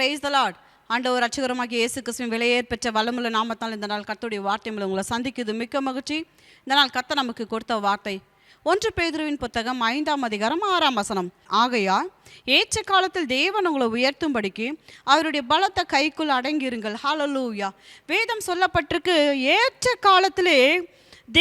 Praise the Lord ஆண்டவர் ரட்சகரமாகிய இயேசு கிறிஸ்துவின் விலையேற்பெற்ற வல்லமுள்ள நாமத்தால் இந்த நாள் கத்தோடைய வார்த்தை மூலம் உங்களை சந்திக்குது மிக்க மகிழ்ச்சி. இந்த நாள் கத்த நமக்கு கொடுத்த வார்த்தை. ஒன்று பேதுருவின் புத்தகம் ஐந்தாம் அதிகாரம் ஆறாம் வசனம். ஆகையால் ஏற்ற காலத்தில் தேவன் உங்களை உயர்த்தும்படிக்கு அவருடைய பலத்த கைக்குள் அடங்கியிருங்கள். ஹாலலூயா வேதம் சொல்லப்பட்டிருக்கு ஏற்ற காலத்திலே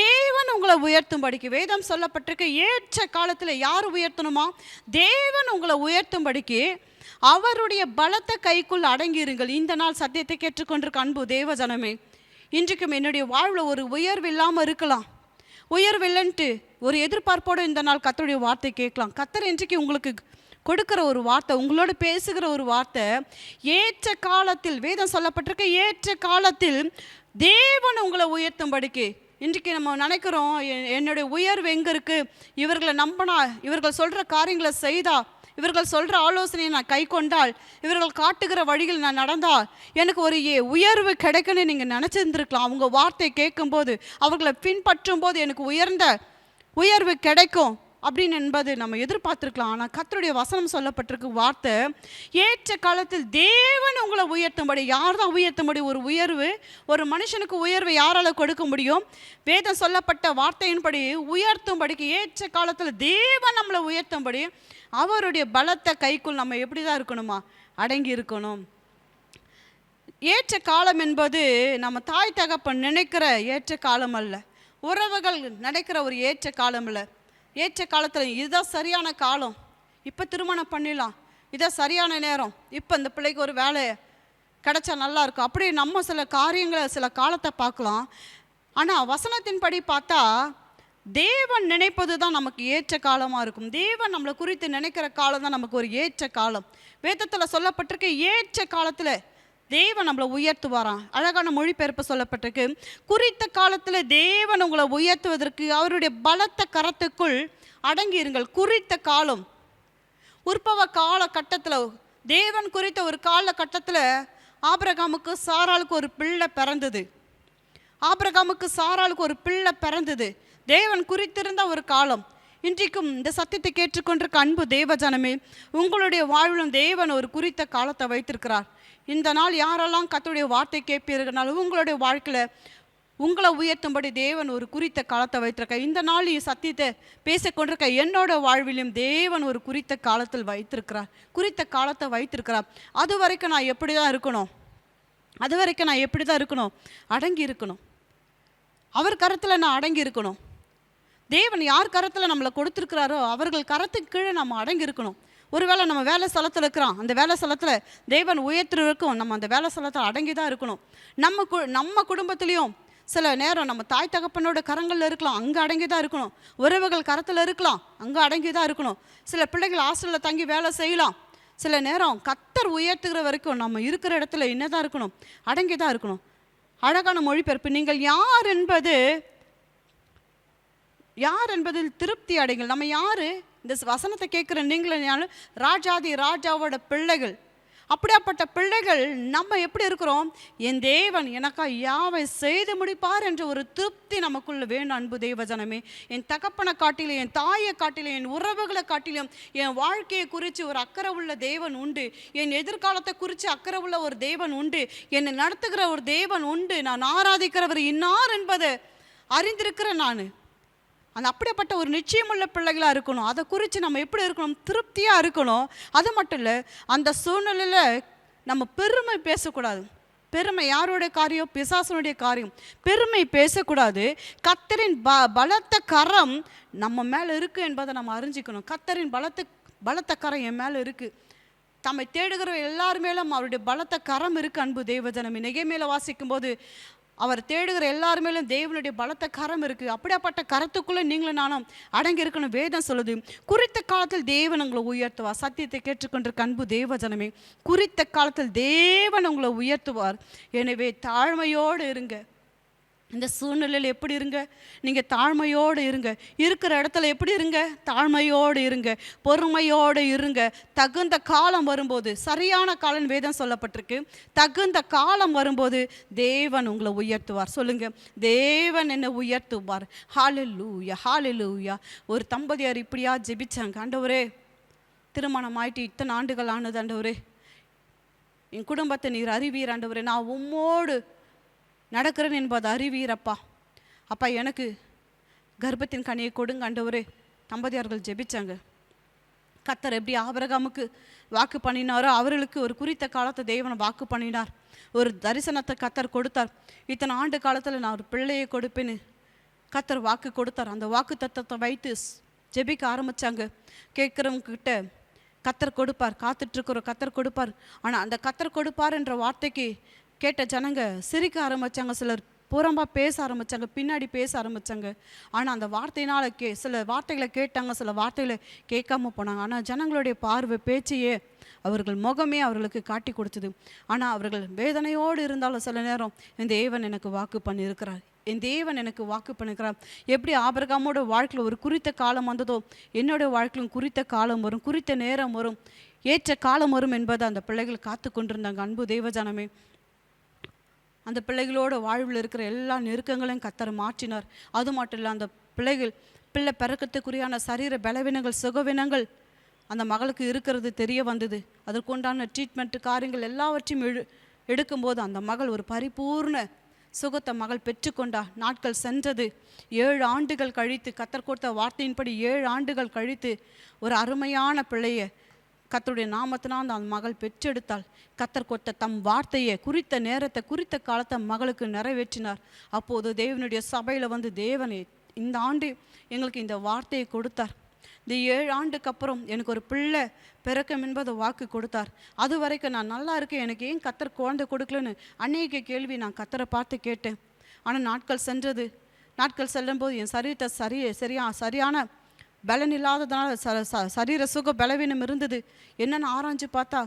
தேவன் உங்களை உயர்த்தும்படிக்கு. வேதம் சொல்லப்பட்டிருக்கு ஏற்ற காலத்தில் யார் உயர்த்தணுமா? தேவன் உங்களை உயர்த்தும்படிக்கு அவருடைய பலத்த கைக்குள் அடங்கியிருங்கள். இந்த நாள் சத்தியத்தை கேட்டுக்கொண்டிருக்க அன்பு தேவஜனமே இன்றைக்கும் என்னுடைய வாழ்வில் ஒரு உயர்வு இல்லாமல் இருக்கலாம். உயர்வில்லைன்ட்டு ஒரு எதிர்பார்ப்போடு இந்த நாள் கத்தருடைய வார்த்தை கேட்கலாம். கத்தர் இன்றைக்கு உங்களுக்கு கொடுக்குற ஒரு வார்த்தை உங்களோட பேசுகிற ஒரு வார்த்தை ஏற்ற காலத்தில் வேதம் சொல்லப்பட்டிருக்க ஏற்ற காலத்தில் தேவன் உங்களை உயர்த்தும்படிக்கு இன்றைக்கு நம்ம நினைக்கிறோம் என்னுடைய உயர்வு எங்கே இருக்குது இவர்களை நம்பினா இவர்கள் சொல்கிற காரியங்களை செய்தா இவர்கள் சொல்கிற ஆலோசனையை நான் கை கொண்டால் இவர்கள் காட்டுகிற வழியில் நான் நடந்தால் எனக்கு ஒரு ஏ- உயர்வு கிடைக்குன்னு நீங்கள் நினச்சிருந்துருக்கலாம். அவங்க வார்த்தை கேட்கும்போது அவர்களை பின்பற்றும் போது எனக்கு உயர்ந்த உயர்வு கிடைக்கும் அப்படின்னு என்பது நம்ம எதிர்பார்த்துருக்கலாம். ஆனால் கத்தருடைய வசனம் சொல்லப்பட்டிருக்கு வார்த்தை ஏற்ற காலத்தில் தேவன் உங்களை உயர்த்தும்படி யார் தான் உயர்த்தும்படி ஒரு உயர்வு ஒரு மனுஷனுக்கு உயர்வு யாரால் கொடுக்க முடியும்? வேதம் சொல்லப்பட்ட வார்த்தையின்படி உயர்த்தும்படிக்கு ஏற்ற காலத்தில் தேவன் நம்மளை உயர்த்தும்படி அவருடைய பலத்த கைக்குள் நம்ம எப்படி தான் இருக்கணுமா? அடங்கி இருக்கணும். ஏற்ற காலம் என்பது நம்ம தாய் தகப்பன் நினைக்கிற ஏற்ற காலம் அல்ல. உறவுகள் நடக்கிற ஒரு ஏற்ற காலம் இல்லை. ஏற்ற காலத்தில் இதுதான் சரியான காலம். இப்போ திருமணம் பண்ணிடலாம். இதான் சரியான நேரம். இப்போ இந்த பிள்ளைக்கு ஒரு வேலை கிடைச்சா நல்லாயிருக்கும் அப்படி நம்ம சில காரியங்களை சில காலத்தை பார்க்கலாம். ஆனால் வசனத்தின்படி பார்த்தா தேவன் நினைப்பது தான் நமக்கு ஏற்ற காலமாக இருக்கும். தேவன் நம்மளை குறித்து நினைக்கிற காலம் தான் நமக்கு ஒரு ஏற்ற காலம். வேதத்தில் சொல்லப்பட்டிருக்க ஏற்ற காலத்தில் தேவன் நம்மளை உயர்த்துவாராம். அழகான மொழிபெயர்ப்பு சொல்லப்பட்டிருக்கு. குறித்த காலத்தில் தேவன் உங்களை உயர்த்துவதற்கு அவருடைய பலத்த கரத்துக்குள் அடங்கியிருங்கள். குறித்த காலம். உற்பவ காலகட்டத்தில் தேவன் குறித்த ஒரு காலகட்டத்தில் ஆபிரகாமுக்கு சாராளுக்கு ஒரு பிள்ளை பிறந்தது. ஆபிரகாமுக்கு சாராளுக்கு ஒரு பிள்ளை பிறந்தது. தேவன் குறித்திருந்த ஒரு காலம். இன்றைக்கும் இந்த சத்தியத்தை கேட்டுக்கொண்டிருக்க அன்பு தேவஜனமே உங்களுடைய வாழ்விலும் தேவன் ஒரு குறித்த காலத்தை வைத்திருக்கிறார். இந்த நாள் யாரெல்லாம் கர்த்தருடைய வார்த்தை கேட்பீர்கள் உங்களுடைய வாழ்க்கையில் உங்களை உயர்த்தும்படி தேவன் ஒரு குறித்த காலத்தை வைத்திருக்க. இந்த நாள் நீ சத்தியத்தை பேசிக்கொண்டிருக்க என்னோட வாழ்விலும் தேவன் ஒரு குறித்த காலத்தில் வைத்திருக்கிறார். குறித்த காலத்தை வைத்திருக்கிறார். அது வரைக்கும் நான் எப்படி தான் இருக்கணும்? அது வரைக்கும் நான் எப்படி தான் இருக்கணும்? அடங்கி இருக்கணும். அவர் கருத்தில் நான் அடங்கி இருக்கணும். தேவன் யார் கரத்தில் நம்மளை கொடுத்துருக்கிறாரோ அவர்கள் கரத்துக்கு கீழே நம்ம அடங்கி இருக்கணும் ஒருவேளை நம்ம வேலை ஸ்தலத்தில் இருக்கிறோம். அந்த வேலை ஸ்தலத்தில் தேவன் உயர்த்துறதுக்கும் நம்ம அந்த வேலை ஸ்தலத்தில் அடங்கி தான் இருக்கணும். நம்ம கு நம்ம குடும்பத்துலேயும் சில நேரம் நம்ம தாய் தகப்பனோட கரங்களில் இருக்கலாம். அங்கே அடங்கி தான் இருக்கணும். உறவுகள் கரத்தில் இருக்கலாம். அங்கே அடங்கி தான் இருக்கணும். சில பிள்ளைகள் ஹாஸ்டலில் தங்கி வேலை செய்யலாம். சில நேரம் கத்தர் உயர்த்துகிற வரைக்கும் நம்ம இருக்கிற இடத்துல என்ன தான் இருக்கணும்? அடங்கி தான் இருக்கணும். அழகான மொழிபெயர்ப்பு. நீங்கள் யார் என்பது யார் என்பதில் திருப்தி அடைங்கள். நம்ம யார்? இந்த வசனத்தை கேட்குற நீங்களும் ராஜாதி ராஜாவோட பிள்ளைகள். அப்படியாப்பட்ட பிள்ளைகள் நம்ம எப்படி இருக்கிறோம்? என் தேவன் எனக்கா யாவை செய்து முடிப்பார் என்ற ஒரு திருப்தி நமக்குள்ள வேணும் அன்பு தெய்வஜனமே ஜனமே என் தகப்பனை காட்டிலும் என் தாயை காட்டிலும் என் உறவுகளை காட்டிலும் என் வாழ்க்கையை குறித்து ஒரு அக்கறை உள்ள தேவன் உண்டு. என் எதிர்காலத்தை குறித்து அக்கறை உள்ள ஒரு தேவன் உண்டு. என்னை நடத்துகிற ஒரு தேவன் உண்டு. நான் ஆராதிக்கிறவர் இன்னார் என்பதை அறிந்திருக்கிறேன் நான். அந்த அப்படிப்பட்ட ஒரு நிச்சயமுள்ள பிள்ளைகளாக இருக்கணும். அதை குறித்து நம்ம எப்படி இருக்கணும்? திருப்தியாக இருக்கணும். அது மட்டும் இல்லை அந்த சூழ்நிலையில் நம்ம பெருமை பேசக்கூடாது. பெருமை யாருடைய காரியம்? பிசாசனுடைய காரியம். பெருமை பேசக்கூடாது. கத்தரின் ப பலத்த கரம் நம்ம மேலே இருக்குது என்பதை நம்ம அறிஞ்சிக்கணும். கத்தரின் பலத்து பலத்த கரம் என் மேலே இருக்குது தம்மை தேடுகிற எல்லாருமேலும் அவருடைய பலத்த கரம் இருக்குது அன்பு தேவஜனம் மேலே வாசிக்கும் போது அவர் தேடுகிற எல்லார் மேலும் தேவனுடைய பலத்த கரம் இருக்குது அப்படியாப்பட்ட கரத்துக்குள்ளே நீங்களும் நானும் அடங்கி இருக்கணும். வேதம் சொல்லுது குறித்த காலத்தில் தேவன் உங்களை உயர்த்துவார். சத்தியத்தை கேட்டுக்கொண்டிருக்க அன்பு தேவஜனமே குறித்த காலத்தில் தேவன் உங்களை உயர்த்துவார். எனவே தாழ்மையோடு இருங்க. இந்த சூழ்நிலையில் எப்படி இருங்க? நீங்கள் தாழ்மையோடு இருங்க. இருக்கிற இடத்துல எப்படி இருங்க? தாழ்மையோடு இருங்க. பொறுமையோடு இருங்க. தகுந்த காலம் வரும்போது சரியான காலம் வேதம் சொல்லப்பட்டிருக்கு. தகுந்த காலம் வரும்போது தேவன் உங்களை உயர்த்துவார். சொல்லுங்க. தேவன் என்னை உயர்த்துவார். ஹாலலூயா ஹாலலூயா ஒரு தம்பதியார் இப்படியா ஜெபிச்சாங்க. ஆண்டவரே திருமணம் ஆயிட்டு இத்தனை ஆண்டுகள் ஆனது ஆண்டவரே. என் குடும்பத்தை நீர் அறிவீர் ஆண்டவரே. நான் உம்மோடு நடக்கிறேன் என்பது அறிவீரப்பா. அப்பா எனக்கு கர்ப்பத்தின் கனியை கொடுங்க ஆண்டவரே. தம்பதியார்கள் ஜெபிச்சாங்க. கத்தர் எப்படி ஆபரகாமுக்கு வாக்கு பண்ணினாரோ அவர்களுக்கு ஒரு குறித்த காலத்தை தேவன் வாக்கு பண்ணினார். ஒரு தரிசனத்தை கத்தர் கொடுத்தார். இத்தனை ஆண்டு காலத்தில் நான் ஒரு பிள்ளையை கொடுப்பேன்னு கத்தர் வாக்கு கொடுத்தார். அந்த வாக்கு தத்தத்தை வைத்து ஜெபிக்க ஆரம்பிச்சாங்க. கேட்குறவங்க கிட்ட கத்தர் கொடுப்பார் காத்துட்ருக்குற கத்தர் கொடுப்பார். ஆனால் அந்த கத்தர் கொடுப்பார் என்ற வார்த்தைக்கு கேட்ட ஜனங்க சிரிக்க ஆரம்பித்தாங்க சிலர் புறம்பாக பேச ஆரம்பித்தாங்க பின்னாடி பேச ஆரம்பிச்சாங்க. ஆனால் அந்த வார்த்தையினால் கே சில வார்த்தைகளை கேட்டாங்க சில வார்த்தைகளை கேட்காம போனாங்க. ஆனால் ஜனங்களுடைய பார்வை பேச்சையே அவர்கள் முகமே அவர்களுக்கு காட்டி கொடுத்தது. ஆனால் அவர்கள் வேதனையோடு இருந்தாலும் சில நேரம் என் தேவன் எனக்கு வாக்கு பண்ணியிருக்கிறார். என் தேவன் எனக்கு வாக்கு பண்ணிருக்கிறார் எப்படி ஆபரகாமோட வாழ்க்கையில் ஒரு குறித்த காலம் வந்ததோ என்னோட வாழ்க்கையிலும் குறித்த காலம் வரும் குறித்த நேரம் வரும் ஏற்ற காலம் வரும் என்பதை அந்த பிள்ளைகள் காத்து கொண்டிருந்தாங்க அன்பு தேவஜானமே அந்த பிள்ளைகளோட வாழ்வில் இருக்கிற எல்லா நெருக்கங்களையும் கத்தர் மாற்றினார். அது மட்டும் இல்லை அந்த பிள்ளைகள் பிள்ளை பிறக்கத்துக்குரியான சரீர பலவீனங்கள் சுகவினங்கள் அந்த மகளுக்கு இருக்கிறது தெரிய வந்தது. அதற்குண்டான ட்ரீட்மெண்ட் காரியங்கள் எல்லாவற்றையும் எடு எடுக்கும்போது அந்த மகள் ஒரு பரிபூர்ண சுகத்தை மகள் பெற்றுக்கொண்டா நாட்கள் சென்றது. ஏழு ஆண்டுகள் கழித்து கத்தர் கொடுத்த வார்த்தையின்படி ஏழு ஆண்டுகள் கழித்து ஒரு அருமையான பிள்ளையை கத்தருடைய நாமத்தினால் அந்த மகள் பெற்றெடுத்தாள். கத்தர் கொட்ட தம் வார்த்தையை குறித்த நேரத்தை குறித்த காலத்தை மகளுக்கு நிறைவேற்றினார். அப்போது தேவனுடைய சபையில் வந்து தேவனே இந்த ஆண்டு எங்களுக்கு இந்த வார்த்தையை கொடுத்தார். இந்த ஏழு ஆண்டுக்கு அப்புறம் எனக்கு ஒரு பிள்ளை பிறக்கம் என்பது வாக்கு கொடுத்தார். அது வரைக்கும் நான் நல்லா இருக்கேன். எனக்கு ஏன் கத்தர் குழந்தை கொடுக்கலன்னு அநேக கேள்வி நான் கத்தரை பார்த்து கேட்டேன். ஆனால் நாட்கள் சென்றது. நாட்கள் செல்லும்போது என் சரீரத்தை சரி சரியா சரியான பலன் இல்லாததுனால ச ச- சரீர சுக பலவீனம் இருந்தது. என்னன்னு ஆராய்ஞ்சு பார்த்தா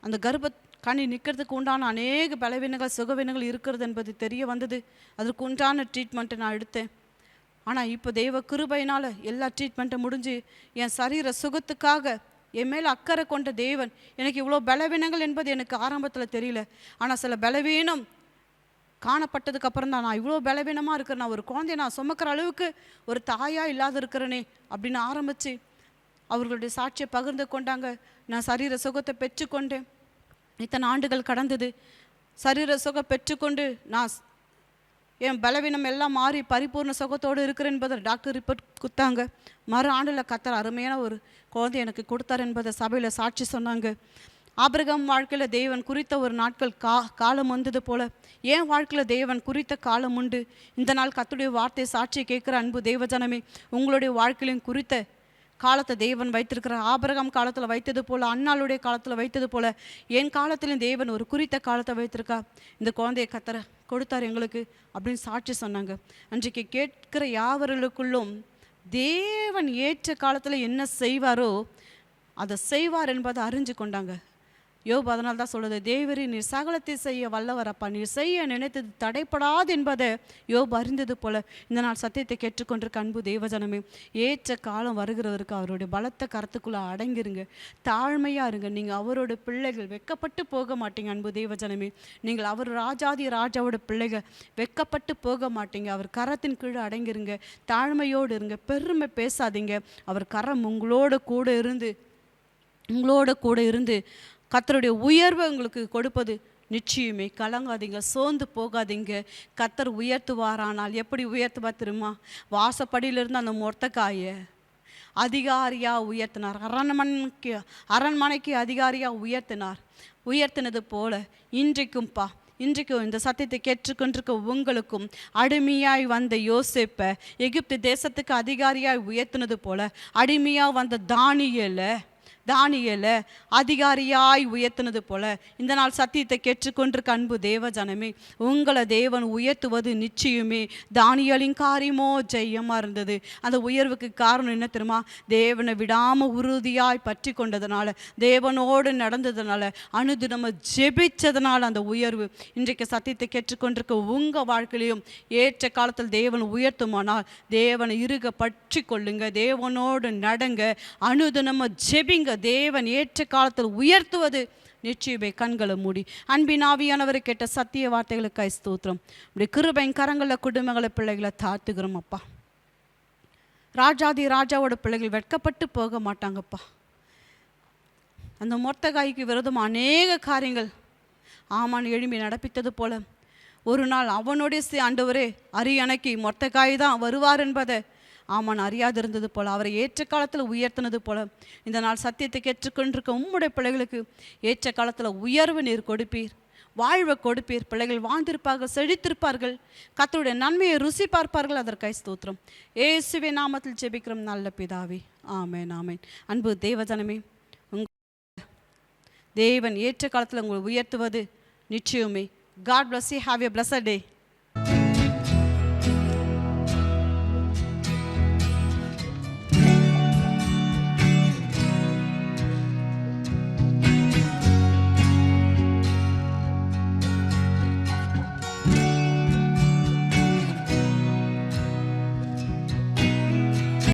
அந்த கர்ப்ப கனி நிற்கிறதுக்கு உண்டான அநேக பலவீனங்கள் சுகவீனங்கள் இருக்கிறது என்பது தெரிய வந்தது. அதற்கு உண்டான ட்ரீட்மெண்ட்டை நான் எடுத்தேன். ஆனால் இப்போ தெய்வ கிருபையினால் எல்லா ட்ரீட்மெண்ட்டும் முடிஞ்சு என் சரீர சுகத்துக்காக என் மேல் அக்கறை கொண்ட தேவன் எனக்கு இவ்வளோ பலவீனங்கள் என்பது எனக்கு ஆரம்பத்தில் தெரியல. ஆனால் சில பலவீனம் காணப்பட்டதுக்கு அப்புறம் தான் நான் இவ்வளோ பலவீனமாக இருக்கிறேன் நான் ஒரு குழந்தைய நான் சுமக்கிற அளவுக்கு ஒரு தாயாக இல்லாத இருக்கிறேனே அப்படின்னு ஆரம்பித்து அவர்களுடைய சாட்சியை பகிர்ந்து கொண்டாங்க. நான் சரீர சுகத்தை பெற்றுக்கொண்டேன். இத்தனை ஆண்டுகள் கடந்தது. சரீர சுகம் பெற்றுக்கொண்டு நான் என் பலவீனம் எல்லாம் மாறி பரிபூர்ண சுகத்தோடு இருக்கிறேன் என்பதை டாக்டர் ரிப்போர்ட் கொடுத்தாங்க. மறு ஆண்டில் கத்தர் அருமையான ஒரு குழந்தை எனக்கு கொடுத்தார் என்பதை சபையில் சாட்சி சொன்னாங்க. ஆபிரகாம் வாழ்க்கையில் தேவன் குறித்த ஒரு நாட்கள் கா காலம் வந்தது போல. என் வாழ்க்கையில் தேவன் குறித்த காலம் உண்டு. இந்த நாள் கத்துடைய வார்த்தை சாட்சியை கேட்குற அன்பு தேவஜனமே உங்களுடைய வாழ்க்கையிலும் குறித்த காலத்தை தேவன் வைத்திருக்கிறார். ஆபரகம் காலத்தில் வைத்தது போல அண்ணாளுடைய காலத்தில் வைத்தது போல என் காலத்திலும் தேவன் ஒரு குறித்த காலத்தை வைத்திருக்கா இந்த குழந்தையை கத்தர கொடுத்தார் எங்களுக்கு அப்படின்னு சாட்சி சொன்னாங்க. அன்றைக்கு கேட்கிற யாவர்களுக்குள்ளும் தேவன் ஏற்ற காலத்தில் என்ன செய்வாரோ அதை செய்வார் என்பதை அறிஞ்சு கொண்டாங்க. யோபு அதனால் தான் சொல்லுது தேவரி நீர் சகலத்தை செய்ய வல்லவரப்பா நீர் செய்ய நினைத்தது தடைப்படாது என்பதை யோபு அறிந்தது போல இந்த நாள் சத்தியத்தை கேட்டுக்கொண்டிருக்க அன்பு தேவஜனமே ஏற்ற காலம் வருகிறவருக்கு அவருடைய பலத்த கரத்துக்குள்ளே அடங்கிருங்க. தாழ்மையாக இருங்க. நீங்கள் அவரோட பிள்ளைகள் வெக்கப்பட்டு போக மாட்டீங்க அன்பு தேவஜனமே. நீங்கள் அவர் ராஜாதி ராஜாவோட பிள்ளைகள் வெக்கப்பட்டு போக மாட்டீங்க. அவர் கரத்தின் கீழே அடங்கிருங்க. தாழ்மையோடு இருங்க. பெருமை பேசாதீங்க. அவர் கரம் உங்களோட கூட இருந்து உங்களோட கூட இருந்து கத்தருடைய உயர்வை உங்களுக்கு கொடுப்பது நிச்சயமே. கலங்காதீங்க சோர்ந்து போகாதீங்க. கத்தர் உயர்த்துவாரானால் எப்படி உயர்த்துவா தெரியுமா? வாசப்படியிலிருந்து அந்த மொர்த்தக்காயை அதிகாரியாக உயர்த்தினார். அரண்மனைக்கு அரண்மனைக்கு அதிகாரியாக உயர்த்தினார். உயர்த்தினது போல இன்றைக்கும்பா இன்றைக்கும் இந்த சத்தியத்தை கேட்டுக்கொண்டிருக்க உங்களுக்கும் அடிமையாய் வந்த யோசிப்பை எகிப்து தேசத்துக்கு அதிகாரியாய் உயர்த்தினது போல அடிமையாக வந்த தானியலை தானியலை அதிகாரியாய் உயர்த்தினது போல இந்த நாள் சத்தியத்தை கேட்டுக்கொண்டிருக்க அன்பு தேவ ஜனமே உங்களை தேவன் உயர்த்துவது நிச்சயமே. தானியலின் காரியமோ ஜெயமாக இருந்தது. அந்த உயர்வுக்கு காரணம் என்ன தெரியுமா? தேவனை விடாம உறுதியாய் பற்றி கொண்டதுனால தேவனோடு நடந்ததுனால அனுதினம ஜெபிச்சதுனால அந்த உயர்வு. இன்றைக்கு சத்தியத்தை கேட்டுக்கொண்டிருக்க உங்கள் வாழ்க்கையிலையும் ஏற்ற காலத்தில் தேவன் உயர்த்துமானால் தேவனை இருக பற்றி கொள்ளுங்க தேவனோடு நடங்க. அனுதினம ஜெபிங்க. தேவன் ஏற்ற காலத்தில் உயர்த்துவது. நிச்சயமே கண்களை மூடி. அன்பின் ஆவியானவர் கேட்ட சத்திய வார்த்தைகளுக்காய் ஸ்தோத்திரம். இப்படி கிருபையின் கரங்களில் குடும்பங்களை பிள்ளைகளை தாத்துக்கிறோம் அப்பா. ராஜாதி ராஜாவோட பிள்ளைகள் வெட்கப்பட்டு போக மாட்டாங்கப்பா. அந்த மொர்த்தகாய்க்கு விரோதம் அநேக காரியங்கள் ஆமான் எழும்பி நடப்பித்தது போல. ஒரு நாள் அவனுடைய ஆண்டவரே அரியணைக்கு மொத்தக்காய் தான் வருவார் என்பதை ஆமான் அறியாதிருந்தது போல அவரை ஏற்ற காலத்தில் உயர்த்தினது போல இந்த நாள் சத்தியத்தை கேட்டுக்கொண்டிருக்க உம்முடைய பிள்ளைகளுக்கு ஏற்ற காலத்தில் உயர்வு நீர் கொடுப்பீர். வாழ்வை கொடுப்பீர். பிள்ளைகள் வாழ்ந்திருப்பார்கள் செழித்திருப்பார்கள். கத்தருடைய நன்மையை ருசி பார்ப்பார்கள். அதற்காய் ஸ்தோத்திரம். ஏசுவே நாமத்தில் ஜெபிக்கிறோம். நல்ல பிதாவே. ஆமேன் ஆமேன். அன்பு தேவஜனமே உங்கள் தேவன் ஏற்ற காலத்தில் உங்களை உயர்த்துவது நிச்சயமே. God bless you have a blessed day